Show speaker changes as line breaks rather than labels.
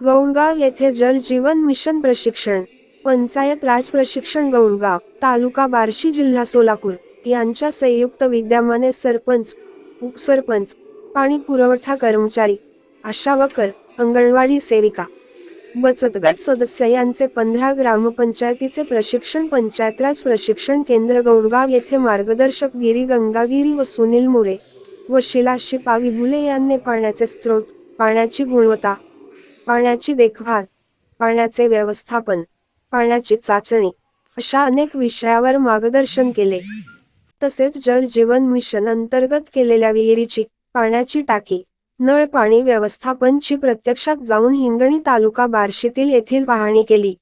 गौडगाव येथे जल जीवन मिशन प्रशिक्षण पंचायत राज प्रशिक्षण गौडगाव तालुका बार्शी जिल्हा सोलापूर यांच्या संयुक्त विद्यमाने सरपंच उपसरपंच पाणी पुरवठा कर्मचारी आशावकर अंगणवाडी सेविका बचत गट सदस्य यांचे पंधरा ग्रामपंचायतीचे प्रशिक्षण पंचायतराज प्रशिक्षण केंद्र गौडगाव येथे मार्गदर्शक गिरी गंगागिरी व सुनील मोरे व शिलाशी पावी भुले यांनी पाण्याचे स्रोत पाण्याची गुणवत्ता पाण्याची देखभाल पाण्याचे व्यवस्थापन पाण्याची चाचणी अशा अनेक विषयावर मार्गदर्शन केले. तसेच जल जीवन मिशन अंतर्गत केलेल्या विहिरीची पाण्याची टाकी नळ पाणी व्यवस्थापनची प्रत्यक्षात जाऊन हिंगणी तालुका बार्शीतील येथील पाहणी केली.